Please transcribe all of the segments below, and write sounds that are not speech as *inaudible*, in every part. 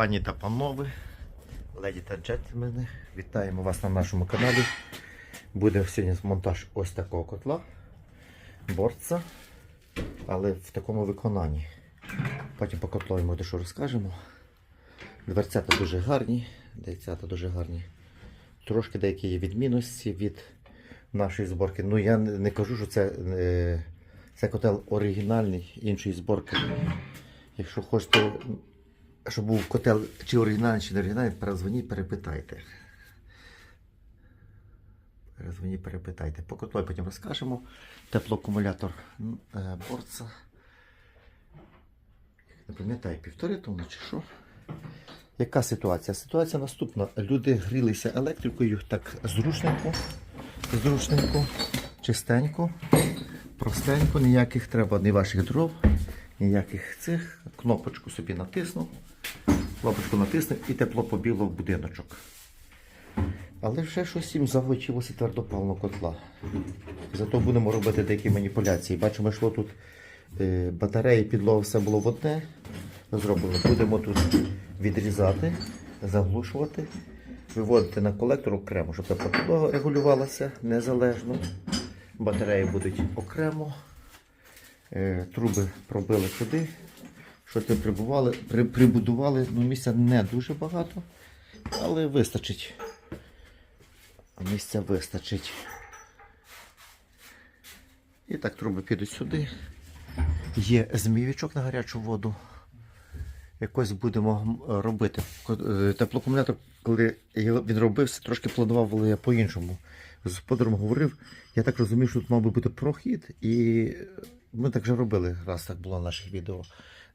Пані та панове, леді та джентльмени, вітаємо вас на нашому каналі. Буде сьогодні монтаж ось такого котла, борца, але в такому виконанні. Потім по котлу йому дещо розкажемо. Дверцята дуже гарні, дверцята дуже гарні. Трошки деякі є відмінності від нашої зборки. Ну я не не кажу, що це, е, це котел оригінальний іншої зборки. Якщо хочете, щоб був котел чи оригінальний, чи не оригінальний, перезвоніть, перепитайте. Перезвоніть, перепитайте. По котлу потім розкажемо. Теплоакумулятор е, борца. Не пам'ятаю, півтори тонни чи що. Яка ситуація? Ситуація наступна. Люди грілися електрикою так зручненько, зручненько, чистенько, простенько, ніяких треба ні ваших дров, ніяких цих. Кнопочку собі натиснув, кнопочку натиснув і тепло побіло в будиночок. Але вже щось їм захотілося твердопального котла. Зато будемо робити деякі маніпуляції. Бачимо, йшло тут е, батареї, підлога, все було в одне. Зроблено. Будемо тут відрізати, заглушувати, виводити на колектор окремо, щоб тепла підлога регулювалася незалежно. Батареї будуть окремо. Е, Труби пробили туди. Що ти прибували, при, прибудували, ну місця не дуже багато, але вистачить. Місця вистачить. І так труби підуть сюди. Є змійовичок на гарячу воду. Якось будемо робити. Е, коли він робився, трошки планував але я по-іншому. З господарем говорив, я так розумів, що тут мав би бути прохід, і ми так вже робили, раз так було в наших відео.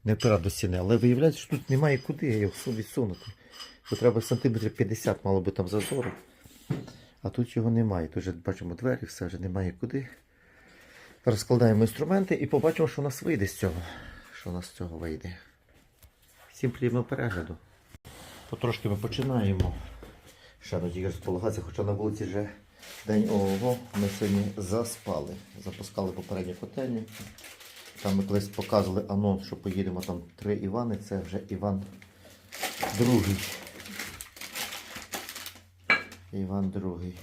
Не впирав до стіни. Але виявляється, що тут немає куди його відсунути. Бо треба сантиметрів 50 мало би там зазору. А тут його немає. Тут вже бачимо двері, все вже немає куди. Розкладаємо інструменти і побачимо, що у нас вийде з цього. Що у нас з цього вийде. Всім приємного перегляду. Потрошки ми починаємо. Ще тільки розполагатися, хоча на вулиці вже день ого, ми сьогодні заспали. Запускали попередню котельню. Там ми колись показували анонс, що поїдемо там три Івани, це вже Іван другий. Іван другий.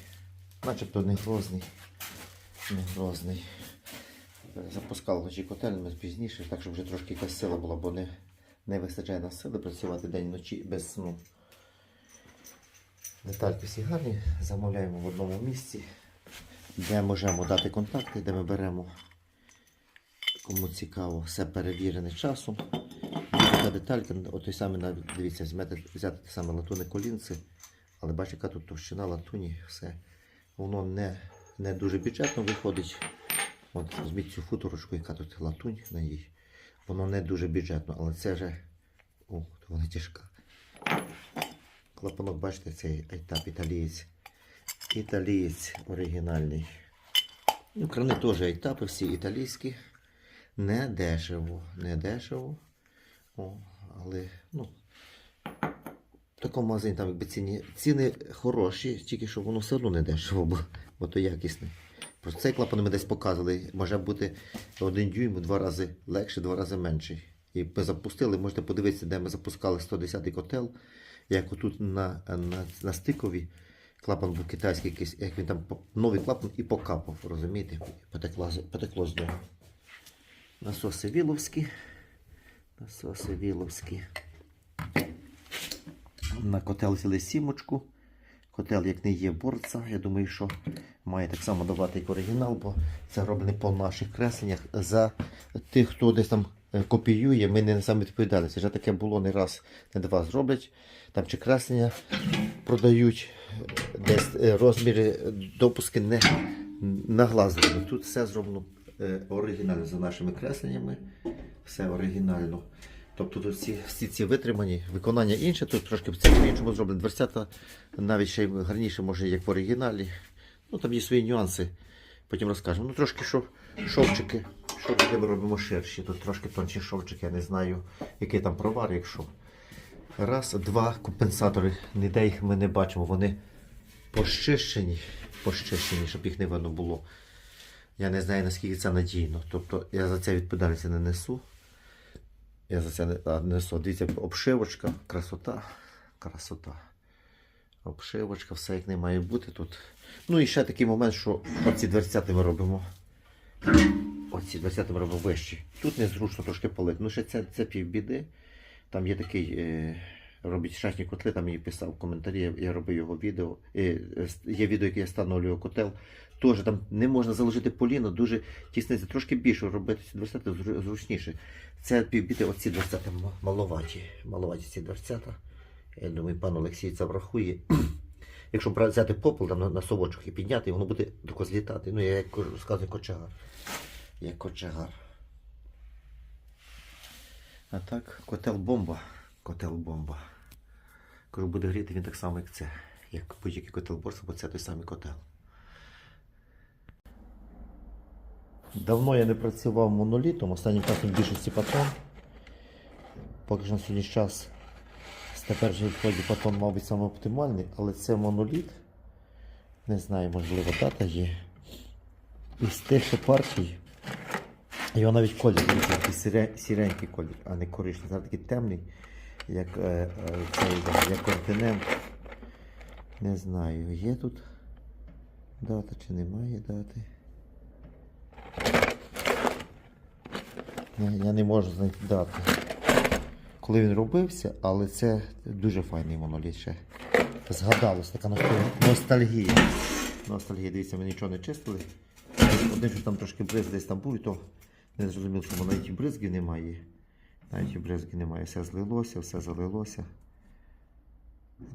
Начебто не грозний. Не грозний. Запускали вночі ми пізніше, так щоб вже трошки якась сила була, бо не, не вистачає нас сили працювати день вночі без сну. Детальки всі гарні, замовляємо в одному місці, де можемо дати контакти, де ми беремо, кому цікаво, все перевірене часом. Така деталька, от той самий, навіть, дивіться, взяти, те саме латуне колінце, але бачите, яка тут товщина латуні, все. Воно не, не дуже бюджетно виходить. От візьміть цю футорочку, яка тут латунь на їй. Воно не дуже бюджетно, але це вже. О, вона тяжка. Клапанок, бачите, цей айтап італієць. Італієць оригінальний. Ну, крани теж айтапи, всі італійські. Не дешево. Не дешево. О, але, ну. В такому магазині там якби ціні, ціни хороші, тільки що воно все одно не дешево, бо, бо то якісне. Просто цей клапан ми десь показували, може бути один дюйм в два рази легше, два рази менший. І ми запустили, можете подивитися, де ми запускали 110-й котел. Як отут на, на, на стикові клапан був китайський якийсь, як він там новий клапан і покапав, розумієте? Потекло, потекло з нього. Насоси віловські. Насоси віловські. На котел взяли сімочку. Котел, як не є борца, я думаю, що має так само давати як оригінал, бо це роблене по наших кресленнях. За тих, хто десь там е, копіює, ми не несемо відповідальності. Вже таке було не раз, не два зроблять. Там чи креслення продають, десь е, розміри, допуски не наглазили. Тут все зроблено оригінально за нашими кресленнями. Все оригінально. Тобто тут всі, всі ці витримані, виконання інше, тут трошки в цьому іншому зроблено. Дверцята навіть ще гарніше, може, як в оригіналі. Ну там є свої нюанси, потім розкажемо. Ну трошки шов, шовчики. Шовчики ми робимо ширші. Тут трошки тонші шовчики, я не знаю, який там провар, якщо. Раз, два компенсатори. Ніде їх ми не бачимо. Вони пощищені, пощищені, щоб їх не видно було. Я не знаю, наскільки це надійно. Тобто я за це відповідальність не несу. Я за це не несу. Дивіться, обшивочка, красота. Красота. Обшивочка, все як не має бути тут. Ну і ще такий момент, що оці дверцяти ми робимо. Оці дверцяти ми робимо вищі. Тут незручно трошки палити. Ну ще це, це півбіди. Там є такий, е, робить шашні котли, там мені писав в коментарі, я, робив його відео. Е, є відео, яке я встановлюю котел. Теж там не можна заложити поліно, дуже тісниця, трошки більше робити ці дверцята зручніше. Це півбіди, оці дверцята маловаті. Маловаті ці дверцята. Я думаю, пан Олексій це врахує. *clears throat* Якщо взяти попел там на, на совочках і підняти, воно буде тако злітати. Ну, я як розказую кочегар. Як кочегар. А так, котел бомба. Котел бомба. Кажу, буде гріти він так само, як це. Як будь-який котел борса, бо це той самий котел. Давно я не працював монолітом, останнім часом більшості патрон. Поки що на сьогодні час з теперішньої відході патрон, мабуть, саме оптимальний, але це моноліт. Не знаю, можливо, дата є. Із тих ще партій. Його навіть колір, дивіться, сіренький колір, а не коричневий. Зараз такий темний, як, е, е, цей, як континент. Не знаю, є тут дата чи немає дати. Я не можу знайти дати. Коли він робився, але це дуже файний моноліт ще. Згадалось, така носталь- ностальгія. Ностальгія, дивіться, ми нічого не чистили. Один, що там трошки бриз десь там був, і то не зрозумів, що навіть і бризги немає. Навіть і бризги немає. Все злилося, все залилося.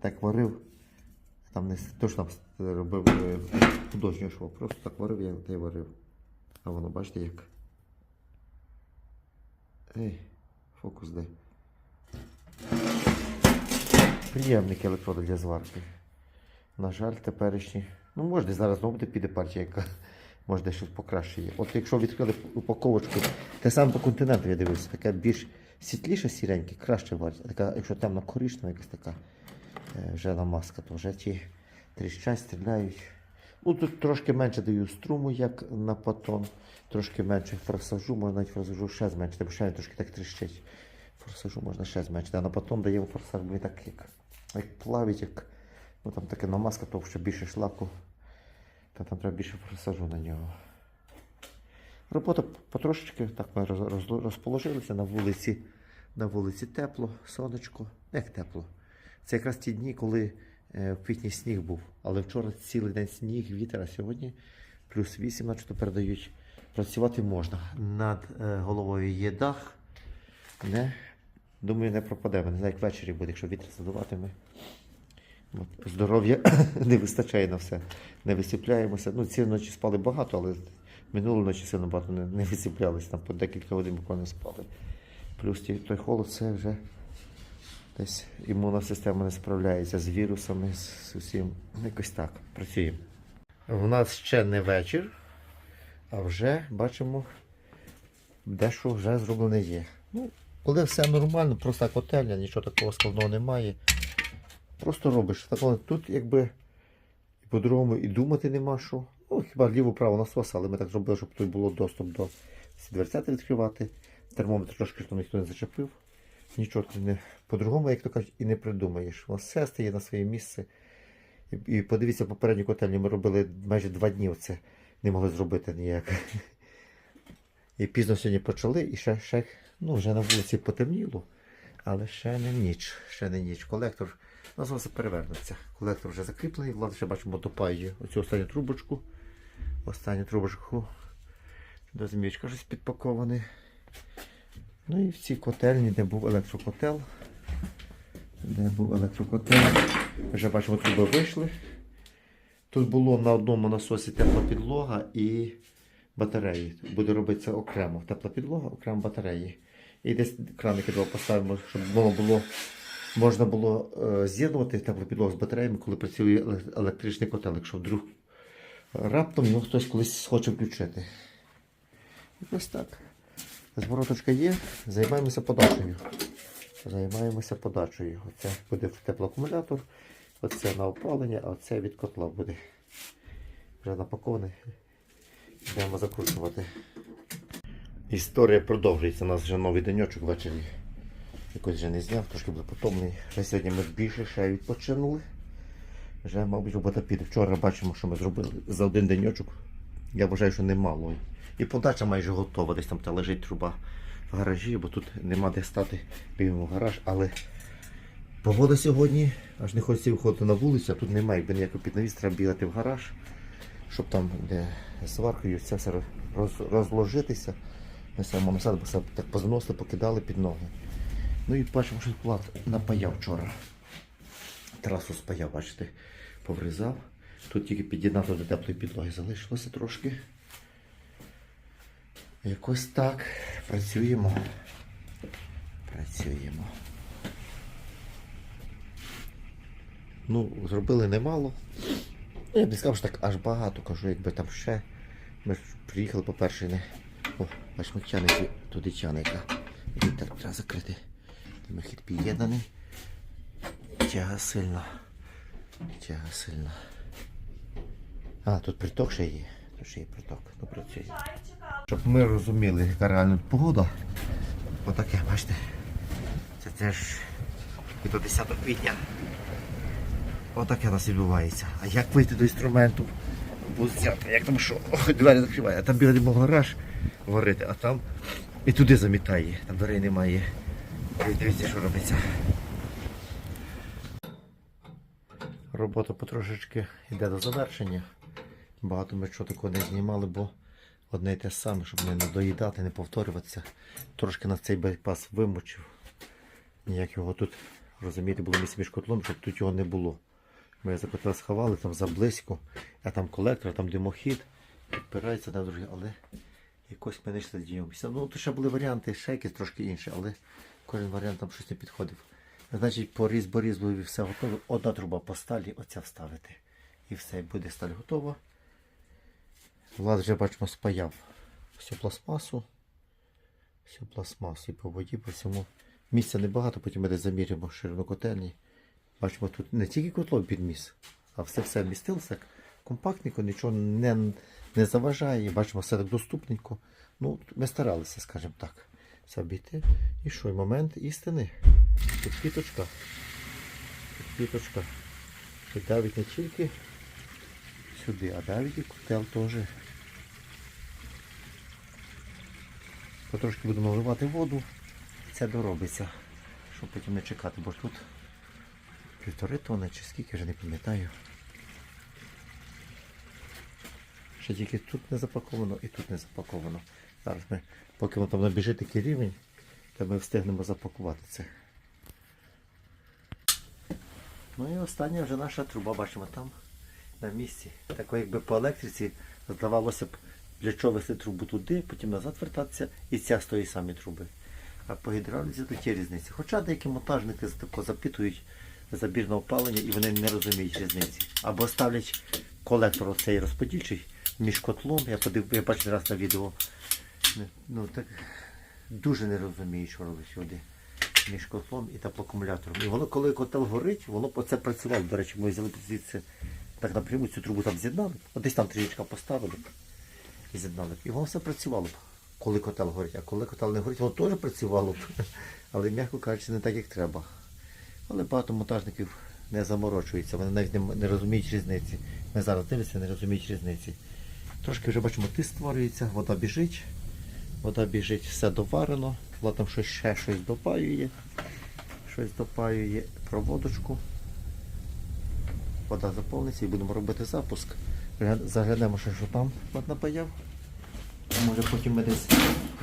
Так варив. Там не с- то, що там с- робив е, художнього шоу. Просто так варив, я та й варив. А воно бачите як. Ей, фокус де. Приємники електроди для зварки. На жаль, теперішні. Ну, може, зараз знову буде піде партія, яка десь щось покращує. От якщо відкрили упаковочку, те саме по континенту я дивився, така більш світліша сіренька, краще варить. А така, якщо темно коричнева, якась така е, вже маска, то вже ті тріщать, стріляють. Ну, тут трошки менше даю струму, як на патон, трошки менше форсажу, можна навіть форсажу ще зменшити, бо ще він трошки так тріщить. Форсажу можна ще зменшити, а на патон даємо форсаж, бо він так як, як плавить, як ну, там таке намазка, то що більше шлаку, то там треба більше форсажу на нього. Робота потрошечки, так ми роз- роз- розположилися на вулиці. На вулиці тепло, сонечко. Як тепло. Це якраз ті дні, коли е, в квітні сніг був. Але вчора цілий день сніг, вітер, а сьогодні плюс 8, начебто передають. Працювати можна. Над е, головою є дах. Не, думаю, не пропадемо. Не знаю, як ввечері буде, якщо вітер задуватиме. От, здоров'я *coughs* не вистачає на все. Не висипляємося. Ну, ці ночі спали багато, але минулої ночі сильно багато не, не висиплялися. Там по декілька годин буквально спали. Плюс той холод це вже десь імунна система не справляється з вірусами, з, усім. Якось так. Працюємо. У нас ще не вечір, а вже бачимо, дещо вже зроблене є. Ну, коли все нормально, проста котельня, нічого такого складного немає. Просто робиш. Такого тут якби по-другому і думати нема що. Ну, хіба ліво-право насос, але ми так зробили, щоб тут було доступ до ці дверцята відкривати. Термометр трошки що ніхто не зачепив. Нічого ти не по-другому, як то кажуть, і не придумаєш. Воно все стає на своє місце. І, і подивіться, попередню котельню ми робили майже два дні оце. Не могли зробити ніяк. І пізно сьогодні почали, і ще, ще ну, вже на вулиці потемніло, але ще не ніч. Ще не ніч. Колектор насоси перевернуться. Колектор вже закріплений, влада ще бачимо допає оцю останню трубочку. Останню трубочку. До змічка щось підпаковане. Ну і в цій котельні, де був електрокотел. Де був електрокотел. Вже бачимо, труби вийшли. Тут було на одному насосі тепла підлога і батареї. Буде робитися окремо. Тепла підлога, окремо батареї. І десь краники два поставимо, щоб воно було, можна було е, з'єднувати теплопідлогу з батареями, коли працює електричний котел, якщо вдруг раптом його хтось колись хоче включити. Ось так. Звороточка є, займаємося подачею. Займаємося подачею. Оце буде теплоакумулятор, оце на опалення, а оце від котла буде. Вже напаковане. Йдемо закручувати. Історія продовжується. У нас вже новий денечок ввечері. Якось вже не зняв, трошки був потомний. Вже сьогодні ми більше ще відпочинули. Вже, мабуть, робота піде. Вчора бачимо, що ми зробили за один денечок. Я вважаю, що немало. І подача майже готова. Десь там та лежить труба в гаражі, бо тут нема де стати, бігаємо в гараж, але погода сьогодні, аж не хочеться виходити на вулицю, а тут немає, якби ніякого піднавіс, треба бігати в гараж, щоб там де сваркою це все роз, розложитися. Ми саме насад, бо так позносили, покидали під ноги. Ну і бачимо, що плат напаяв вчора. Трасу спаяв, бачите, поврізав. Тут тільки під'єднати до теплої підлоги залишилося трошки. Якось так. Працюємо. Працюємо. Ну, зробили немало. Я б не сказав, що так аж багато, кажу, якби там ще. Ми ж приїхали, по-перше, не. О, бачимо, тянеться туди тяника. Вітер треба закрити. Мехід під'єднаний. Тяга сильна. Тяга сильна. А, тут приток ще є. Тут ще є приток. Ну працює. Щоб ми розуміли, яка реальна погода. Отаке, бачите. Це теж і до 10 квітня. Отаке у нас відбувається. А як вийти до інструменту? Взяти, як там що? Двері закриває, а там в гараж варити, а там і туди замітає, там дверей немає. І Дивіться, що робиться. Робота потрошечки йде до завершення. Багато ми чого такого не знімали, бо одне й те саме, щоб не надоїдати, не повторюватися. Трошки нас цей байпас вимучив. Ніяк його тут, розумієте, було місце між котлом, щоб тут його не було. Ми за котла сховали там заблизько, а там колектор, там димохід, підпирається на друге, але якось ми не йшли діємося. Ну, то ще були варіанти, ще якісь трошки інші, але кожен варіант там щось не підходив. Значить, по різьбу все готове. Одна труба по сталі, оця вставити. І все, буде сталь готова. Влад вже бачимо спаяв всю пластмасу. Всю пластмасу і по воді, по всьому. Місця небагато, потім ми десь заміряємо ширину котельні. Бачимо, тут не тільки котло підміс, а все все вмістилося. Компактненько, нічого не, не заважає. Бачимо, все так доступненько. Ну, ми старалися, скажімо так, обійти. І що, момент істини. Тут квіточка. І давить не тільки сюди, а давить і котел теж. Потрошки будемо вливати воду. Це доробиться, щоб потім не чекати, бо тут півтори тонни чи скільки вже не пам'ятаю. Ще тільки тут не запаковано і тут не запаковано. Зараз ми, поки воно там набіжить такий рівень, то ми встигнемо запакувати це. Ну і остання вже наша труба, бачимо там на місці. Так якби по електриці здавалося б, для чого вести трубу туди, потім назад вертатися і ця з тої самої труби. А по гідравліці тут є різниці. Хоча деякі монтажники запитують забірне опалення і вони не розуміють різниці. Або ставлять колектор оцей розподільчий між котлом. Я подив, я бачив раз на відео. Ну так дуже не розуміють, що робить сюди. Між котлом і теплоакумулятором. І воно, коли котел горить, воно це працювало. До речі, ми взяли звідси так напряму цю трубу там з'єднали. От десь там трішечка поставили і з'єднали. І воно все працювало б, коли котел горить. А коли котел не горить, воно теж працювало б. *laughs* Але, м'яко кажучи, не так, як треба. Але багато монтажників не заморочуються, вони навіть не, не розуміють різниці. Ми зараз дивимося, не розуміють різниці. Трошки вже бачимо, тиск створюється, вода біжить, вода біжить, все доварено, Влад там щось ще щось допаює, щось допаює проводочку. Вода заповниться і будемо робити запуск. Заглянемо ще, що там напаяв. Може потім ми десь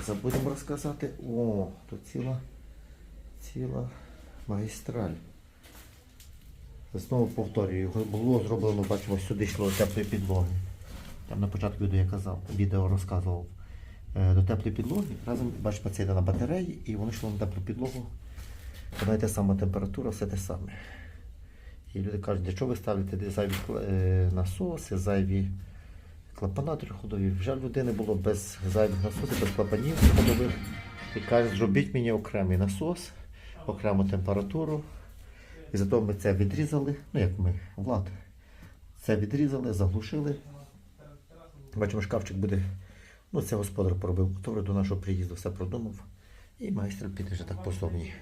забудемо розказати. О, тут ціла, ціла магістраль. Знову повторюю, було зроблено, бачимо, сюди йшло теплої підлоги. Там на початку я казав, відео розказував. Е, До теплої підлоги. Разом, це йде на батареї і воно йшло на теплу підлогу. Вона йде сама температура, все те саме. І люди кажуть, для чого ви ставите де зайві е, насоси, зайві клапана трьохходові. Вже людини було без зайвих насосів, без клапанів ходових. І кажуть, зробіть мені окремий насос, окрему температуру. І зато ми це відрізали, ну як ми, влад. Це відрізали, заглушили. Бачимо, шкафчик буде. Ну, це господар поробив. Готовий до нашого приїзду все продумав. І майстер піде вже так позовні.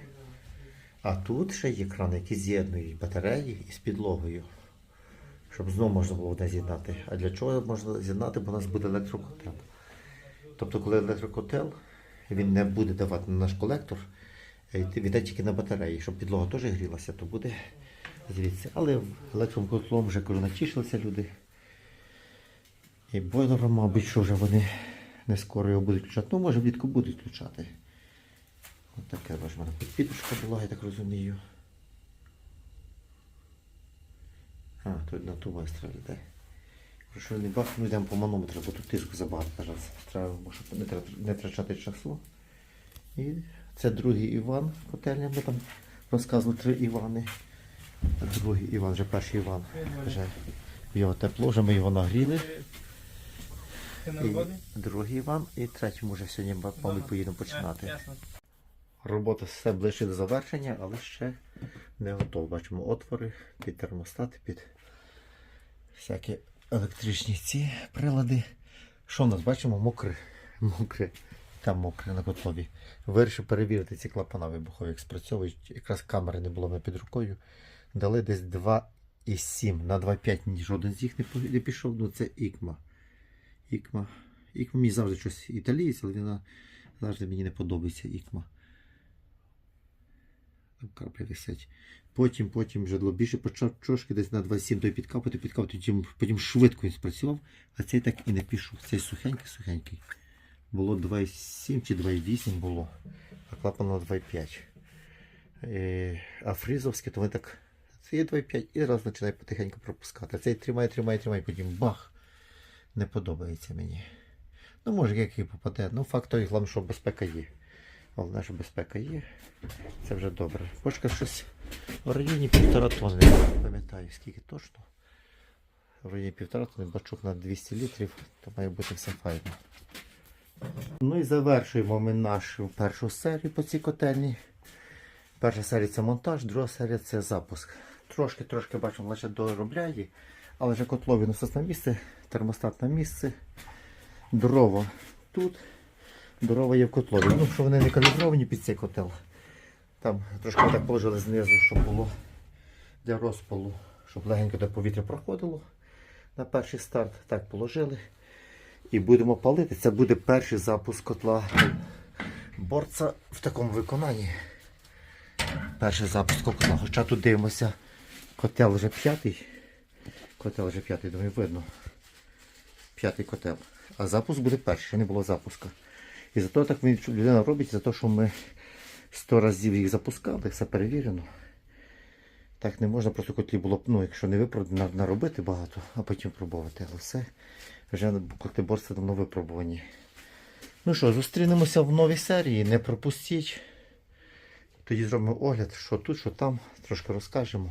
А тут ще є крани, які з'єднують батареї із підлогою. Щоб знову можна було одне з'єднати. А для чого можна з'єднати? Бо у нас буде електрокотел. Тобто, коли електрокотел, він не буде давати на наш колектор, е, віде тільки на батареї, щоб підлога теж грілася, то буде звідси. Але електрокотлом вже кажу, натішилися люди. І бойлером, мабуть, що вже вони не скоро його будуть включати. Ну, може, влітку будуть включати. Ось таке в мене тут була, я так розумію. А, тут на ту вистріл йде. Якщо не бачимо, ми йдемо по манометру, бо тут тиску забагато зараз. Треба, щоб не, не втрачати часу. І це другий Іван котельня. Ми там розказували три Івани. Другий Іван, вже перший Іван. Вже його тепло, вже ми його нагріли. І другий Іван, і третьому вже сьогодні, мабуть, поїдемо починати. Робота все ближче до завершення, але ще не готова. Бачимо отвори під термостати, під всякі електричні ці прилади. Що в нас бачимо? Мокре. Мокре. Там мокре на котлові. Вирішив перевірити ці клапана вибухові, як спрацьовують. Якраз камери не було під рукою. Дали десь 2,7 на 2,5 ні жоден з їх не пішов. Ну це ікма. Ікма. Ікма мені завжди щось італієць, але вона завжди мені не подобається ікма. Там капля висять. Потім, потім вже більше почав трошки десь на 27 той підкапати, підкапати, потім, потім швидко він спрацював, а цей так і не пішов. Цей сухенький, сухенький. Було 2,7 чи 2,8 було, а клапан на 2,5. Е, а фрізовське, то він так. Це є 2,5 і раз починає потихеньку пропускати. А цей тримає, тримає, тримає, потім бах. Не подобається мені. Ну, може, як і попаде. Ну, факт той, головне, що безпека є. Головне, що безпека є. Це вже добре. Бочка щось в районі півтора тонни. Пам'ятаю скільки точно. В районі півтора тонни бачок на 200 літрів, то має бути все файно. Ну і завершуємо ми нашу першу серію по цій котельні. Перша серія це монтаж, друга серія це запуск. Трошки-трошки бачимо, лише доробляє, але вже котлові насос на місце, термостат на місце, дрова тут, дрова є в котлові. Ну, що вони не калібровані під цей котел. Там трошки так положили знизу, щоб було для розпалу, щоб легенько де повітря проходило. На перший старт так положили. І будемо палити. Це буде перший запуск котла борца в такому виконанні. Перший запуск котла. Хоча тут дивимося, котел вже п'ятий. Котел вже п'ятий, думаю, видно. П'ятий котел. А запуск буде перший, ще не було запуска. І зато так людина робить, за те, що ми сто разів їх запускали, все перевірено. Так не можна просто котлі було б, ну, якщо не виправдано, наробити багато, а потім пробувати. Але все вже котлеборці давно випробувані. Ну що, зустрінемося в новій серії, не пропустіть. Тоді зробимо огляд, що тут, що там, трошки розкажемо.